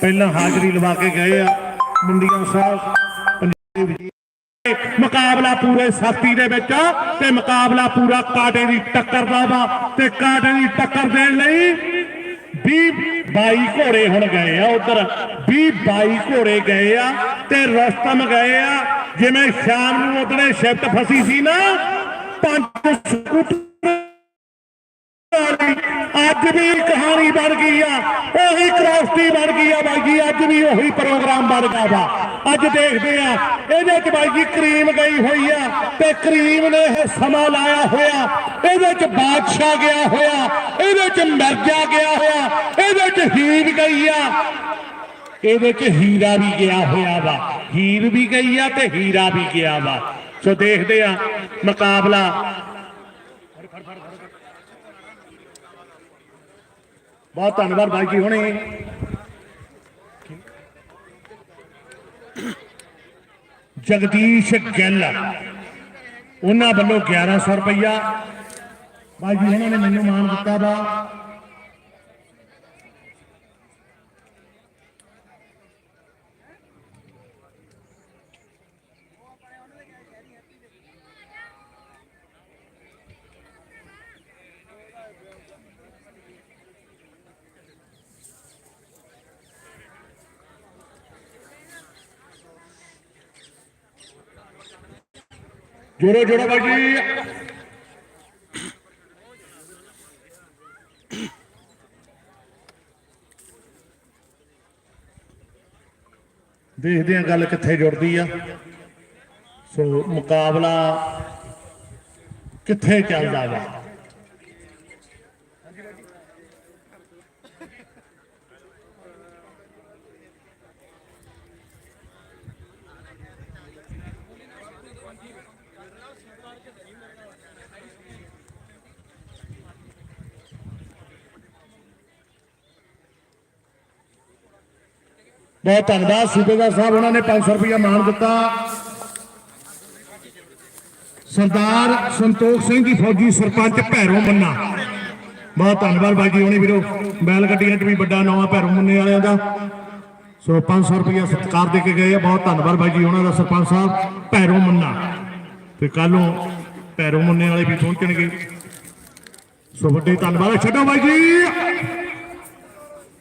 ਪਹਿਲਾਂ ਹਾਜ਼ਰੀ ਲਵਾ ਕੇ ਗਏ ਆ, ਮੁੰਡੀਆਂ ਸਾਹਿਬ, ਪੰਜਾਬ ਵਿੱਚ। ਮੁਕਾਬਲਾ ਪੂਰੇ ਸਾਥੀ ਦੇ ਵਿੱਚ ਤੇ ਮੁਕਾਬਲਾ ਪੂਰਾ ਕਾਟੇ ਦੀ ਟੱਕਰ ਦਾ ਵਾ ਤੇ ਕਾਟੇ ਦੀ ਟੱਕਰ ਦੇਣ ਲਈ 20 22 ਘੋੜੇ ਹੁਣ ਗਏ ਆ ਉਧਰ। 20 22 ਘੋੜੇ ਗਏ ਆ ਤੇ ਰਸਤਮ ਗਏ ਆ। ਜਿਵੇਂ ਸ਼ਾਮ ਨੂੰ ਉਧਰੇ ਸ਼ਿਫਟ ਫਸੀ ਸੀ ਨਾ, ਪੰਜ ਸਕੂਟਰ ਅੱਜ ਵੀ ਕਹਾਣੀ ਬਣ ਗਈ ਆ, ਉਹੀ ਕ੍ਰਾਸਟੀ ਬਣ ਗਈ ਆ ਬਾਈ ਜੀ, ਅੱਜ ਵੀ ਉਹੀ ਪ੍ਰੋਗਰਾਮ ਬਣ ਗਿਆ ਵਾ। ਅੱਜ ਦੇਖਦੇ ਆ, ਇਹਦੇ ਚ ਬਾਈ ਜੀ ਕਰੀਮ ਗਈ ਹੋਈ ਆ ਤੇ ਕਰੀਮ ਨੇ ਇਹ ਸਮਾਂ ਲਾਇਆ ਹੋਇਆ, ਇਹਦੇ ਚ ਬਾਦਸ਼ਾਹ ਗਿਆ ਹੋਇਆ, ਇਹਦੇ ਚ ਮਿਰਜ਼ਾ ਗਿਆ ਹੋਇਆ, ਇਹਦੇ ਚ ਹੀਰ ਗਈ ਆ। ਇਹਦੇ ਚ ਹੀਰਾ ਵੀ ਗਿਆ ਹੋਇਆ ਵਾ, ਹੀਰ ਵੀ ਗਈ ਆ ਤੇ ਹੀਰਾ ਵੀ ਗਿਆ ਵਾ। ਸੋ ਦੇਖਦੇ ਆ, ਮੁਕਾਬਲਾ ਬਹੁਤ ਧੰਨਵਾਦ ਬਾਈ ਜੀ ਹੁਣੇ। ਜਗਦੀਸ਼ ਗਿੱਲ, ਉਹਨਾਂ ਵੱਲੋਂ 1100 ਰੁਪਇਆ ਬਾਈ ਜੀ, ਉਹਨਾਂ ਨੇ ਮੈਨੂੰ ਮਾਨ ਦਿੱਤਾ ਵਾ। ਜੋੜੋ ਜੋੜੋ ਬਾਈ ਜੀ। ਦੇਖਦੇ ਆ ਗੱਲ ਕਿੱਥੇ ਜੁੜਦੀ ਆ। ਸੋ ਮੁਕਾਬਲਾ ਕਿੱਥੇ ਚੱਲਦਾ ਵਾ? ਬਹੁਤ ਧੰਨਵਾਦ। ਸੂਬੇਦਾਰ ਸਾਹਿਬ, ਉਹਨਾਂ ਨੇ 500 ਰੁਪਇਆ ਮਾਣ ਦਿੱਤਾ। ਸਰਦਾਰ ਸੰਤੋਖ ਸਿੰਘ ਜੀ ਫੌਜੀ ਸਰਪੰਚ ਭੈਰੋ ਮੰਨਾ। ਬਹੁਤ ਧੰਨਵਾਦ ਬਾਈ ਜੀ, ਹੁਣੇ ਵੀਰੋ, ਬੈਲ ਗੱਡੀਆਂ 'ਚ ਵੀ ਵੱਡਾ ਨਵਾਂ ਭੈਰੋ ਮੰਨੇ ਵਾਲਿਆਂ ਦਾ। ਸੋ 500 ਰੁਪਇਆ ਸਤਿਕਾਰ ਦੇ ਕੇ ਗਏ ਆ। ਬਹੁਤ ਧੰਨਵਾਦ ਬਾਈ ਜੀ, ਉਹਨਾਂ ਦਾ ਸਰਪੰਚ ਸਾਹਿਬ, ਭੈਰੋ ਮੰਨਾ। ਤੇ ਕੱਲੋਂ ਭੈਰੋ ਮੰਨੇ ਵਾਲੇ ਵੀ ਪਹੁੰਚਣਗੇ। ਸੋ ਵੱਡੇ ਧੰਨਵਾਦ। ਛੱਡੋ ਬਾਈ ਜੀ।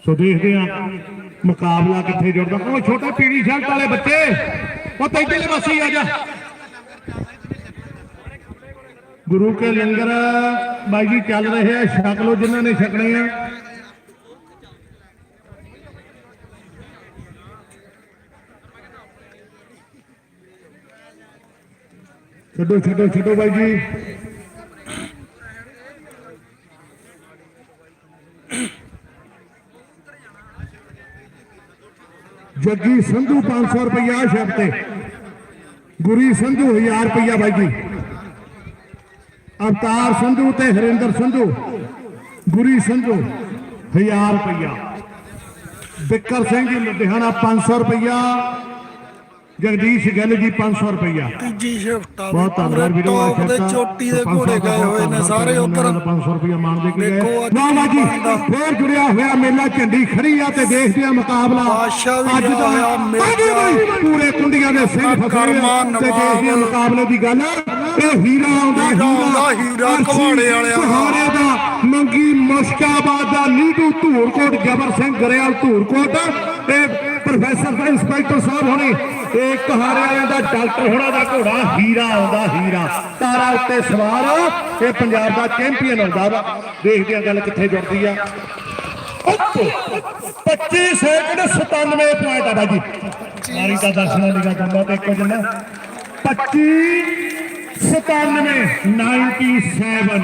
ਸੋ ਦੇਖਦੇ ਆ ਮੁਕਾਬਲਾ ਕਿੱਥੇ ਜੁੜਦਾ ਉਹ ਛੋਟਾ ਪੀੜੀ ਸ਼ਰਟ ਵਾਲੇ ਬੱਚੇ ਉਹ ਤਾਂ ਇੱਧਰਲੇ ਪਾਸੇ ਹੀ ਆ ਜਾ ਗੁਰੂ ਕੇ ਲੰਗਰ ਬਾਈ ਜੀ ਚੱਲ ਰਹੇ ਆ ਛਕ ਲਓ ਜਿਨ੍ਹਾਂ ਨੇ ਛਕਣੇ ਆ ਛੱਡੋ ਛੱਡੋ ਛੱਡੋ ਬਾਈ ਜੱਗੀ ਸੰਧੂ 500 ਰੁਪਇਆ ਸ਼ਬ ਤੇ। ਗੁਰੀ ਸੰਧੂ 1000 ਰੁਪਇਆ ਬਾਈ ਜੀ। ਅਵਤਾਰ ਸੰਧੂ ਤੇ ਹਰਿੰਦਰ ਸੰਧੂ। ਗੁਰੀ ਸੰਧੂ 1000 ਰੁਪਇਆ ਬਿੱਕਰ ਸਿੰਘ ਜੀ ਲੁਧਿਆਣਾ 500 ਰੁਪਇਆ ਜਗਦੀਸ਼ ਗਿੱਲ ਜੀ 500 ਰੁਪਇਆ ਤੀਜੀ ਸ਼ਿਫਟ ਆ ਬਹੁਤ ਧੰਨਵਾਦ ਵੀਰੋ ਦੇ ਚੋਟੀ ਦੇ ਘੋੜੇ ਗਏ ਹੋਏ ਨੇ ਸਾਰੇ ਉਧਰ। 500 ਰੁਪਇਆ ਮਾਣ ਦੇ ਕੇ ਗਏ ਵਾਹ ਜੀ ਫੇਰ ਜੁੜਿਆ ਹੋਇਆ ਮੇਲਾ ਝੰਡੀ ਖੜੀ ਆ ਤੇ ਦੇਖਦੇ ਆ ਮੁਕਾਬਲਾ। ਅੱਜ ਦਾ ਮੇਲਾ। ਪੂਰੇ ਕੁੰਡੀਆਂ ਦੇ ਸਿੰਘ ਫਸੇ ਤੇ। ਦੇਖਦੇ ਆ ਮੁਕਾਬਲੇ ਦੀ ਗੱਲ ਇਹ ਹੀਰਾ ਆਉਂਦਾ ਹੀਰਾ ਹੀਰਾ। ਘਵਾੜੇ ਵਾਲਿਆਂ ਦਾ। ਕੁਹਾੜੇ ਦਾ। ਮੰਗੀ ਮੁਸ਼ਕਾਬਾਦ ਦਾ ਨੀਟੂ ਧੂਰਕੋਟ ਜਬਰ ਸਿੰਘ ਗਰੇਵਾਲ ਧੂਰਕੋਟ। ਤੇ ਪ੍ਰੋਫੈਸਰ ਤੇ ਇੰਸਪੈਕਟਰ ਸਾਹਿਬ ਹੋਣੇ, ਇਹ ਕਹਾਰੇ ਵਾਲਿਆਂ ਦਾ ਡਾਕਟਰ ਹੋਣਾ ਦਾ ਘੋੜਾ, ਹੀਰਾ ਆਉਂਦਾ, ਹੀਰਾ। ਤਾਰਾ ਉੱਤੇ ਸਵਾਰ, ਇਹ ਪੰਜਾਬ ਦਾ ਚੈਂਪੀਅਨ ਆਉਂਦਾ ਵਾ। ਦੇਖਦੇ ਆ ਗੱਲ ਕਿੱਥੇ ਜੁੜਦੀ ਆ। ਉੱਪ 25 ਸੈਕਿੰਡ 97 ਪੁਆਇੰਟ ਆ ਬਾਜੀ। ਮਾਰੀ ਦਾ ਦਰਸ਼ਨਾਂ ਦੀ ਗੱਲ ਕਰਦਾ ਤੇ ਕੁਝ ਨਾ 25 97 97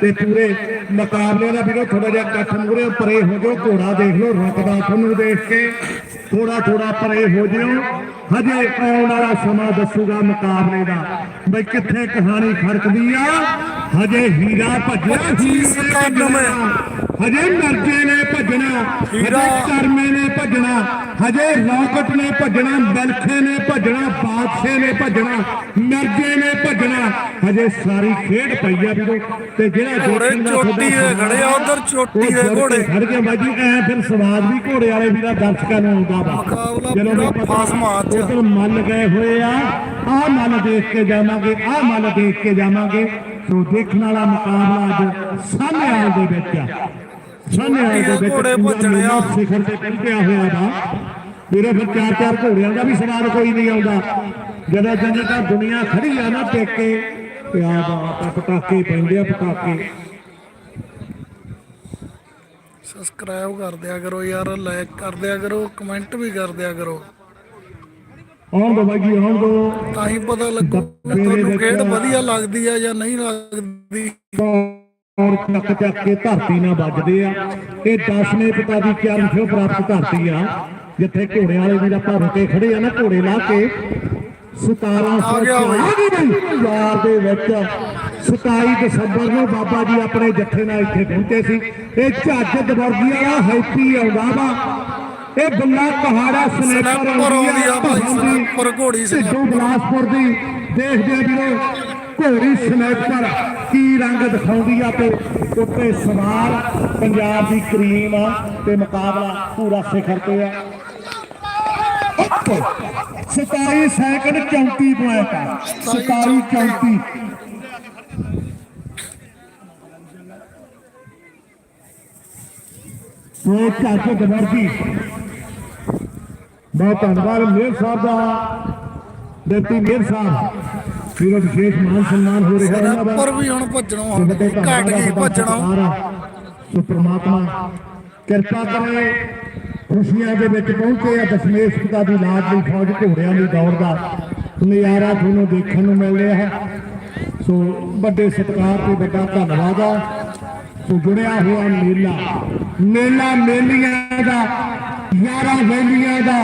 ਤੇ ਪੂਰੇ ਮੁਕਾਬਲੇ ਦਾ ਵੀਰੋ ਥੋੜਾ ਜਿਹਾ ਕੱਠ ਮੂਰੇ ਪਰੇ ਹੋ ਜਾਓ, ਘੋੜਾ ਦੇਖ ਲਓ ਰੁਕਦਾ ਤੁਹਾਨੂੰ ਦੇਖ ਕੇ ਥੋੜਾ ਥੋੜਾ ਪਰੇ ਹੋ ਜਿਓ ਹਜੇ ਆਉਣ ਵਾਲਾ ਸਮਾਂ ਦੱਸੂਗਾ ਮੁਕਾਬਲੇ ਦਾ। ਬਈ ਕਿੱਥੇ ਕਹਾਣੀ ਖੜਕਦੀ ਆ? ਹਜੇ ਹੀਰਾ ਭੱਜਿਆ ਹੀਰੇ ਨੇ ਭੱਜਣਾ। ਹਜੇ ਮਰਜੇ ਨੇ ਭੱਜਣਾ ਹਜੇ ਹੀਰਾ। ਕਰਮੇ ਨੇ ਭੱਜਣਾ ਭੱਜਣਾ ਹਜੇ ਰੌਕਟ ਨੇ ਭੱਜਣਾ ਮਿਲਖੇ ਨੇ ਭੱਜਣਾ ਬਾਦਸ਼ਾਹ ਨੇ ਭੱਜਣਾ ਮਿਰਜੇ ਨੇ ਭੱਜਣਾ ਹਜੇ ਸਾਰੀ ਖੇਡ ਪਈ ਆ ਵੀਰੋ ਤੇ ਜਿਹੜਾ ਘੋੜੇ ਦੇਖਣ ਦਾ ਚੋਟੀ ਦੇ ਖੜੇ ਆ, ਉੱਧਰ ਚੋਟੀ ਦੇ ਘੋੜੇ। ਖੜ ਕੇ ਬਾਜੀ ਐ ਫਿਰ ਸਵਾਦ ਵੀ ਘੋੜੇ ਵਾਲੇ ਵੀਰਾ ਦਰਸ਼ਕਾਂ ਨੂੰ ਆਉਂਦਾ ਵਾ ਜਦੋਂ ਫਾਸਮਾਂ 'ਚ। ਉੱਧਰ ਮੱਲ ਗਏ ਹੋਏ ਆ ਆਹ ਮੱਲ ਦੇਖ ਕੇ ਜਾਵਾਂਗੇ ਆਹ ਮੱਲ ਦੇਖ ਕੇ ਜਾਵਾਂਗੇ ਸੋ ਦੇਖਣ ਵਾਲਾ ਮੁਕਾਬਲਾ ਅੱਜ ਸਾਹਮਣੇ ਦੇ ਵਿੱਚ ਆ। ਸਾਹਮਣੇ ਦੇ ਵਿੱਚ ਘੋੜੇ ਪੂਰਾ ਭੱਜਣੇ ਆ। ਮੇਲਾ ਸਿਖਰ ਤੇ ਪਹੁੰਚਿਆ ਹੋਇਆ ਵਾ। ਵੀਰੇ ਫਿਰ ਚਾਰ ਚਾਰ ਘੋੜਿਆਂ ਦਾ ਵੀ ਸਵਾਦ ਕੋਈ ਨਹੀਂ ਆਉਂਦਾ। ਜਦੋਂ ਜੰਨੇ ਤਾਂ ਦੁਨੀਆ ਖੜੀ ਆ ਨਾ ਟੇਕੇ ਤੇ ਆ ਬਾਤ ਆ ਪਟਾਕੇ ਪੈਂਦੇ ਆ ਪਟਾਕੇ। ਸਬਸਕ੍ਰਾਈਬ ਕਰ ਦਿਆ ਕਰੋ ਯਾਰ ਲਾਈਕ ਕਰ ਦਿਆ ਕਰੋ ਕਮੈਂਟ ਵੀ ਕਰ ਦਿਆ ਕਰੋ। ਆਉਣ ਦੋ ਬਾਈ ਜੀ ਆਉਣ ਦੋ। ਤਾਂ ਹੀ ਪਤਾ ਲੱਗੂ ਤੁਹਾਨੂੰ ਖੇਡ ਵਧੀਆ ਲੱਗਦੀ ਆ ਜਾਂ ਨਹੀਂ ਲੱਗਦੀ। ਔਰ ਚੱਕ ਚੱਕ ਕੇ ਧਰਤੀ ਨਾਲ ਵੱਜਦੇ ਆ। ਇਹ ਦਸਵੇਂ ਪਿਤਾ ਦੀ ਚਰਨ ਛੋਹ ਪ੍ਰਾਪਤ ਧਰਤੀ ਆ। ਜਿੱਥੇ ਘੋੜਿਆਂ ਵਾਲੇ ਵੀਰ ਆਪਾਂ ਰੁਕੇ ਖੜੇ ਆ ਨਾ ਘੋੜੇ ਲਾ ਕੇ। 1700 ਆ ਗਿਆ ਬਈ। ਯਾਰ ਦੇ ਵਿੱਚ 27 ਦਸੰਬਰ ਨੂੰ ਬਾਬਾ ਜੀ ਆਪਣੇ ਜੱਥੇ ਨਾਲ ਇੱਥੇ ਪਹੁੰਚੇ ਸੀ। ਇਹ ਝੱਜ ਦਵਰਗੀ ਵਾਲਾ ਹੈਪੀ ਆਉਂਦਾ ਵਾ। ਇਹ ਬੱਲਾ ਪਹਾੜਾ ਸਨੈਪਰ ਆਉਂਦੀ ਆ ਭਾਈ, ਸਨੈਪਰ ਘੋੜੀ। ਸਿੱਧੂ ਬਲਾਸਪੁਰ ਦੀ। ਦੇਖਦੇ ਵੀਰੋ ਘੋੜੀ ਸਨੈਪਰ ਕੀ ਰੰਗ ਦਿਖਾਉਂਦੀ ਆ ਤੇ ਉੱਤੇ ਸਵਾਰ ਪੰਜਾਬ ਦੀ ਕਰੀਮ ਆ ਤੇ ਮੁਕਾਬਲਾ ਪੂਰਾ ਸਿਖਰ ਤੇ ਆ। 27 ਸੈਕਿੰਡ 34 ਪੁਆਇੰਟ ਆ। 27 34 ਸੋ ਚਾਚੇ ਗਵਰ ਜੀ ਬਹੁਤ ਧੰਨਵਾਦ ਮੇਰ ਸਾਹਿਬ ਦਾ ਡਿਪਟੀ ਮੇਰ ਸਾਹਿਬ। ਵੀਰੋ ਵਿਸ਼ੇਸ਼ ਮਾਨ ਸਨਮਾਨ ਹੋ ਰਿਹਾ ਦਾ। ਪਰ ਵੀ ਹੁਣ ਭੱਜਣੋਂ ਘਟ ਗਈ ਭੱਜਣੋਂ। ਸੋ ਪ੍ਰਮਾਤਮਾ ਕਿਰਪਾ ਕਰੇ ਖੁਸ਼ੀਆਂ ਦੇ ਵਿੱਚ ਪਹੁੰਚੇ ਆ ਦਸ਼ਮੇਸ਼ ਪਿਤਾ ਦੀ ਲਾਜ ਦੀ ਫੌਜ ਘੋੜਿਆਂ ਦੀ ਦੌੜ ਦਾ ਨਜ਼ਾਰਾ ਤੁਹਾਨੂੰ ਦੇਖਣ ਨੂੰ ਮਿਲ ਰਿਹਾ ਹੈ। ਸੋ ਵੱਡੇ ਸਤਿਕਾਰ ਤੇ ਵੱਡਾ ਧੰਨਵਾਦ ਆ। ਜੁੜਿਆ ਹੋਇਆ ਮੇਲਾ। ਮੇਲਾ ਮੇਲੀਆਂ ਦਾ ਯਾਰਾਂ ਵੈਲੀਆਂ ਦਾ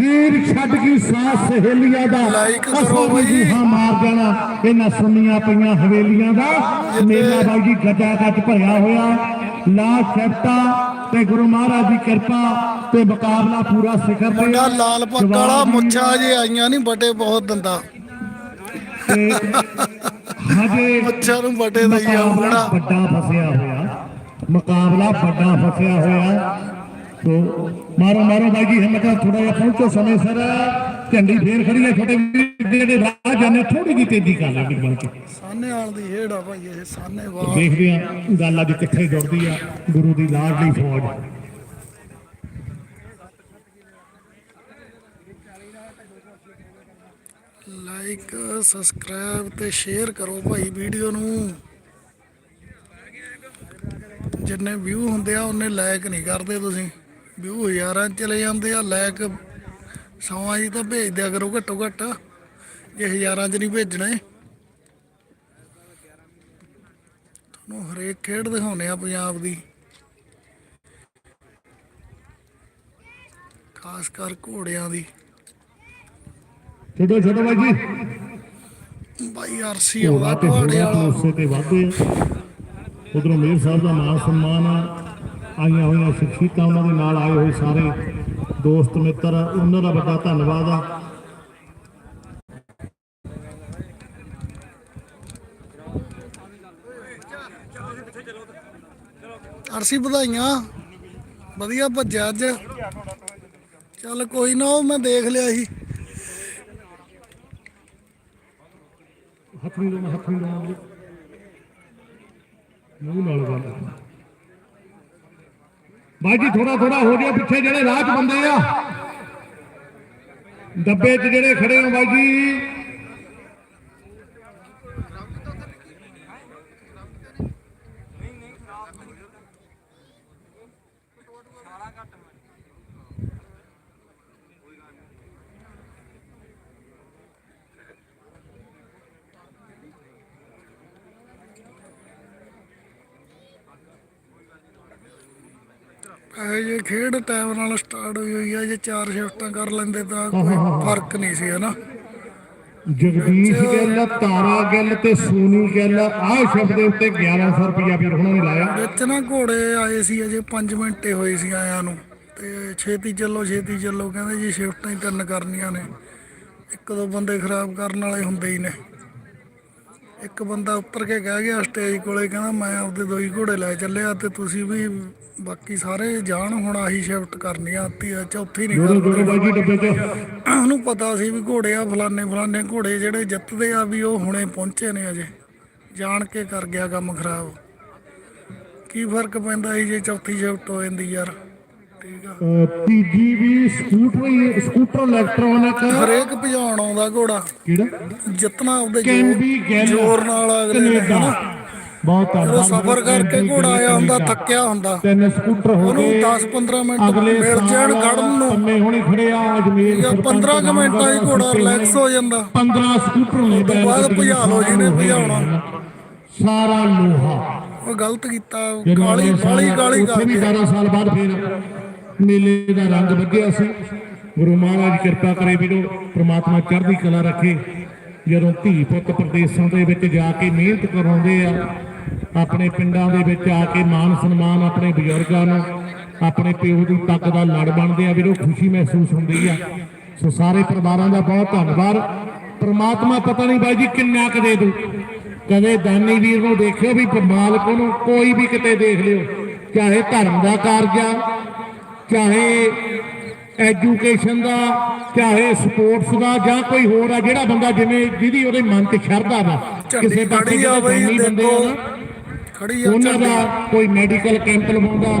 ਹੀਰ ਛੱਡ ਗਈ ਸਾਸ ਸਹੇਲੀਆਂ ਦਾ। ਅਸਾਂ ਬਈ। ਹਾਂ ਮਾਰ ਜਾਣਾ ਇਹਨਾਂ ਸੁੰਨੀਆਂ ਪਈਆਂ ਹਵੇਲੀਆਂ ਦਾ। ਮੇਲਾ ਬਾਈ ਜੀ ਗੱਜਾ ਗੱਜ ਭਰਿਆ ਹੋਇਆ। ਲਾ ਸ਼ਬਤਾ ਤੇ ਗੁਰੂ ਮਹਾਰਾਜ ਦੀ ਕਿਰਪਾ ਤੇ ਮੁਕਾਬਲਾ ਪੂਰਾ ਸਿਖਰ ਤੇ ਮੁੰਡਾ ਲਾਲ ਪੱਗ ਵਾਲਾ ਮੁੱਛਾਂ ਜੇ ਆਈਆਂ ਨਹੀਂ ਬਟੇ ਬਹੁਤ ਦੰਦਾ। ਹਜੇ। ਨੂੰ ਬਟੇ ਦਈ ਆ ਮੁਕਾਬਲਾ ਮੁੰਡਾ ਵੱਡਾ ਫਸਿਆ ਹੋਇਆ। ਮੁਕਾਬਲਾ ਵੱਡਾ ਫਸਿਆ ਹੋਇਆ। ਸੋ ਮਾਰੋ ਮਾਰੋ ਬਾਈ ਜੀ ਹਿੰਮਤ ਥੋੜਾ ਜਿਹਾ ਪਹੁੰਚੋ ਸਮੇਂ ਸਿਰ। ਝੰਡੀ ਫੇਰ ਖੜੀ ਹੈ ਛੋਟੇ ਵੀਰ ਜਿਹੜੇ ਰਾਹ ਜਾਂਦੇ ਥੋੜੀ ਜਿਹੀ ਤੇਜ਼ੀ ਕਰ ਲੈਂਦੀ ਬਣ ਕੇ। ਸਾਨੇ ਵਾਲ ਦੀ ਹੇੜ ਆ ਭਾਈ ਇਹ ਸਾਨੇ ਵਾਲ ਦੇਖਦੇ ਆ ਗੱਲ ਅੱਜ ਕਿੱਥੇ ਜੁੜਦੀ ਆ ਗੁਰੂ ਦੀ ਲਾਡਲੀ ਫੌਜ। ਲਾਈਕ ਸਬਸਕ੍ਰਾਈਬ ਤੇ ਸ਼ੇਅਰ ਕਰੋ ਭਾਈ ਵੀਡੀਓ ਨੂੰ। ਜਿੰਨੇ ਵਿਊ ਹੁੰਦੇ ਆ, ਉਹਨੇ ਲਾਇਕ ਨਹੀਂ ਕਰਦੇ ਤੁਸੀਂ। ਵਿਊ ਹਜ਼ਾਰਾਂ 'ਚ ਚਲੇ ਜਾਂਦੇ ਆ ਲਾਈਕ ਸੌਆਂ ਜੀ ਤਾਂ ਭੇਜ ਦਿਆ ਕਰੋ ਘੱਟੋ ਘੱਟ। ਜੇ ਹਜ਼ਾਰਾਂ 'ਚ ਨਹੀਂ ਭੇਜਣੇ। ਤੁਹਾਨੂੰ ਹਰੇਕ ਖੇਡ ਦਿਖਾਉਨੇ ਆ ਪੰਜਾਬ ਦੀ। ਖਾਸ ਕਰ ਘੋੜਿਆਂ ਦੀ। ਛੋਟੋ ਛੋਟੋ ਬਾਈ ਜੀ। ਬਾਈ ਆਰਸੀ ਆਉਂਦਾ ਤੇ ਵਾਲਾ ਉਸੇ ਤੇ ਵਾਧੇ। ਉਧਰੋਂ ਮੇਰ ਸਾਹਿਬ ਦਾ ਮਾਨ ਸਨਮਾਨ। ਆਈਆਂ ਹੋਈਆਂ ਸ਼ਖਸੀਅਤਾਂ ਉਹਨਾਂ ਦੇ ਨਾਲ ਆਏ ਹੋਏ ਸਾਰੇ ਦੋਸਤ ਮਿੱਤਰ ਉਹਨਾਂ ਦਾ ਵੱਡਾ ਧੰਨਵਾਦ ਆ। ਅਰਸੀ ਵਧਾਈਆਂ। ਵਧੀਆ ਭੱਜਿਆ ਅੱਜ। ਚੱਲ ਕੋਈ ਨਾ ਉਹ ਮੈਂ ਦੇਖ ਲਿਆ ਸੀ। ਹੱਥ ਨਹੀਂ ਹੱਥ ਨਹੀਂ ਲਾਉਣਾ ਮੂੰਹ ਨਾਲ ਗੱਲ ਬਾਈ ਜੀ ਥੋੜਾ ਥੋੜਾ ਹੋ ਗਿਆ ਪਿੱਛੇ ਜਿਹੜੇ ਰਾਹ 'ਚ ਬੰਦੇ ਆ। ਡੱਬੇ 'ਚ ਜਿਹੜੇ ਖੜੇ ਹੋ ਬਾਈ ਜੀ। ਇਹ ਜੇ ਖੇਡ ਟਾਈਮ ਨਾਲ ਸਟਾਰਟ ਹੋਈ ਹੋਈ ਆ ਜੇ ਚਾਰ ਸ਼ਿਫਟਾਂ ਕਰ ਲੈਂਦੇ ਤਾਂ ਕੋਈ ਫ਼ਰਕ ਨਹੀਂ ਸੀ ਹਨਾ? ਜਗਦੀਸ਼ ਗਿੱਲ ਤਾਰਾ ਗਿੱਲ ਤੇ ਸੋਨੀ ਗਿੱਲ ਆਹ ਸ਼ਬਦ ਦੇ ਉੱਤੇ 1100 ਰੁਪਇਆ ਵੀਰ ਹੁਣਾਂ ਨੇ ਲਾਇਆ। ਵਿੱਚ ਨਾ ਘੋੜੇ ਆਏ ਸੀ ਅਜੇ 5 ਮਿੰਟੇ ਹੋਏ ਸੀ ਆਇਆਂ ਨੂੰ। ਤੇ ਛੇਤੀ ਚੱਲੋ ਛੇਤੀ ਚੱਲੋ ਕਹਿੰਦੇ ਜੀ ਸ਼ਿਫਟਾਂ ਹੀ ਤਿੰਨ ਕਰਨੀਆਂ ਨੇ। ਇੱਕ ਦੋ ਬੰਦੇ ਖਰਾਬ ਕਰਨ ਵਾਲੇ ਹੁੰਦੇ ਹੀ ਨੇ। ਇੱਕ ਬੰਦਾ ਉੱਤਰ ਕੇ ਕਹਿ ਗਿਆ ਸਟੇਜ ਕੋਲੇ ਕਹਿੰਦਾ ਮੈਂ ਆਪਦੇ ਦੋ ਹੀ ਘੋੜੇ ਲੈ ਚੱਲਿਆ ਤੇ ਤੁਸੀਂ ਵੀ ਬਾਕੀ ਸਾਰੇ ਜਾਣ ਹੁਣ ਆਹੀ ਸ਼ਿਫਟ ਕਰਨੀ ਆ ਤੀ ਚੌਥੀ ਨਹੀਂ ਕਰਨੀ। ਜੀ ਉਹਨੂੰ ਪਤਾ ਸੀ ਵੀ ਘੋੜੇ ਆ ਫਲਾਨੇ ਫਲਾਨੇ ਘੋੜੇ ਜਿਹੜੇ ਜਿੱਤਦੇ ਆ ਵੀ ਉਹ ਹੁਣੇ ਪਹੁੰਚੇ ਨੇ ਅਜੇ। ਜਾਣ ਕੇ ਕਰ ਗਿਆ ਕੰਮ ਖਰਾਬ। ਕੀ ਫ਼ਰਕ ਪੈਂਦਾ ਸੀ ਜੇ ਚੌਥੀ ਸ਼ਿਫਟ ਹੋ ਜਾਂਦੀ ਯਾਰ? ਤੀਜੀ ਵੀ ਸਕੂਟਰ ਸਕੂਟਰ ਇਲੈਕਟ੍ਰੋਨਿਕ ਹਰੇਕ ਭਜਾਉਣ ਆਉਂਦਾ ਘੋੜਾ। ਕਿਹੜਾ? ਜਿੱਤਣਾ ਕੈਨ ਜ਼ੋਰ- ਨਾਲ ਅਗਲੇ ਨੇ ਹਨਾ? ਬਹੁਤ ਧੰਨਵਾਦ। ਸਫ਼ਰ ਕਰਕੇ ਘੋੜਾ ਆਇਆ ਹੁੰਦਾ। ਥੱਕਿਆ ਹੁੰਦਾ। ਤਿੰਨ ਸਕੂਟਰ ਹੋ ਉਹਨੂੰ ਗਏ। 10-15 ਮਿੰਟ ਅਗਲੇ ਮਿਲ ਜਾਣ ਖੜਨ ਨੂੰ। ਪੰਮੇ ਹੋਣੀ ਖੜੇ ਆ ਅਜਮੇਰ ਜਾਂ ਸਰਪੰਚ 15 ਕੁ ਮਿੰਟਾਂ ਹੀ ਘੋੜਾ ਰਿਲੈਕਸ ਹੋ ਜਾਂਦਾ। 15 ਸਕੂਟਰ ਨੇ ਤੋਂ ਬਾਅਦ ਭਜਾ ਲਓ ਜਿਹਨੇ ਭਜਾਉਣਾ। ਸਾਰਾ ਲੋਹਾ। ਉਹ ਗਲਤ ਕੀਤਾ। ਕਾਲੀ ਕਾਲੀ ਕਾਲੀ ਕਰਕੇ। 12 ਸਾਲ ਬਾਅਦ ਫਿਰ ਮੇਲੇ ਦਾ ਰੰਗ ਵਧਿਆ ਸੀ। ਗੁਰੂ ਮਹਾਰਾਜ ਕਿਰਪਾ ਕਰੇ ਵੀਰੋ ਪ੍ਰਮਾਤਮਾ ਚੜ੍ਹਦੀ ਕਲਾ ਰੱਖੇ। ਜਦੋਂ ਧੀ ਪੁੱਤ ਪ੍ਰਦੇਸ਼ਾਂ ਦੇ ਵਿੱਚ ਜਾ ਕੇ ਮਿਹਨਤ ਕਰਾਉਂਦੇ ਆ, ਆਪਣੇ ਪਿੰਡਾਂ ਦੇ ਵਿੱਚ ਆ ਕੇ ਮਾਨ ਸਨਮਾਨ ਆਪਣੇ ਬਜ਼ੁਰਗਾਂ ਨੂੰ, ਆਪਣੇ ਪਿਓ ਦੀ ਤੱਕ ਦਾ ਲੜ ਬਣਦੇ ਆ ਵੀਰੋ ਖੁਸ਼ੀ ਮਹਿਸੂਸ ਹੁੰਦੀ ਆ। ਸੋ ਸਾਰੇ ਪਰਿਵਾਰਾਂ ਦਾ ਬਹੁਤ ਧੰਨਵਾਦ। ਪਰਮਾਤਮਾ ਪਤਾ ਨਹੀਂ ਬਾਈ ਜੀ ਕਿੰਨਾ ਕੁ ਦੇ ਦੂ ਕਦੇ ਦਾਨੀ ਵੀਰ ਨੂੰ ਦੇਖਿਓ ਵੀ ਮਾਲਕ ਨੂੰ ਕੋਈ ਵੀ ਕਿਤੇ ਦੇਖ ਲਿਓ, ਚਾਹੇ ਧਰਮ ਦਾ ਕਾਰਜ ਆ ਚਾਹੇ ਐਜੂਕੇਸ਼ਨ ਦਾ ਚਾਹੇ ਸਪੋਰਟਸ ਦਾ ਜਾਂ ਕੋਈ ਹੋਰ ਆ ਜਿਹੜਾ ਬੰਦਾ ਜਿਵੇਂ ਜਿਹਦੀ ਉਹਦੇ ਮਨ ਤੇ ਸ਼ਰਧਾ ਵਾ ਝੰਡੀ ਪਾਸੇ ਬਈ ਦਾਨੀ ਬੰਦੇ ਆ ਖੜੀ ਆ ਉਹਨਾਂ ਦਾ ਕੋਈ ਮੈਡੀਕਲ ਕੈਂਪ ਲਵਾਉਂਦਾ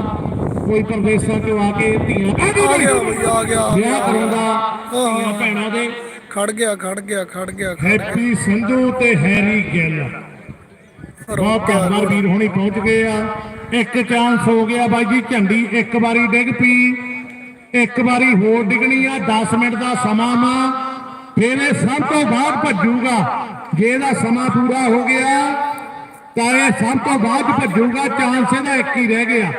ਕੋਈ ਪ੍ਰਦੇਸ਼ਾਂ ਚੋਂ ਆ ਕੇ ਧੀਆਂ ਆ ਗਿਆ ਆ ਗਿਆ। ਵਿਆਹ ਕਰਾਉਂਦਾ ਧੀਆਂ ਭੈਣਾਂ ਦੇ। ਖੜ ਗਿਆ ਖੜ ਗਿਆ ਖੜ ਗਿਆ। ਹੈਪੀ ਸੰਧੂ ਤੇ ਹੈਰੀ ਗਿੱਲ। ਬਹੁਤ ਧੰਨਵਾਦ ਵੀਰ ਹੁਣੀ ਪਹੁੰਚ ਗਏ ਆ। ਇੱਕ ਚਾਂਸ ਹੋ ਗਿਆ ਬਾਈ ਜੀ, ਝੰਡੀ ਇੱਕ ਵਾਰੀ ਡਿੱਗ ਪਈ। ਇੱਕ ਵਾਰੀ ਹੋਰ ਡਿੱਗਣੀ ਆ 10 ਮਿੰਟ ਦਾ ਸਮਾਂ ਮਾ ਫਿਰ ਇਹ ਸਭ ਤੋਂ ਬਾਅਦ ਭੱਜੂਗਾ। ਜੇ ਇਹਦਾ ਸਮਾਂ ਪੂਰਾ ਹੋ ਗਿਆ, ਤਾਂ ਇਹ ਸਭ ਤੋਂ ਬਾਅਦ ਭੱਜੂਗਾ। ਚਾਂਸ ਇਹਦਾ ਇੱਕ ਹੀ ਰਹਿ ਗਿਆ।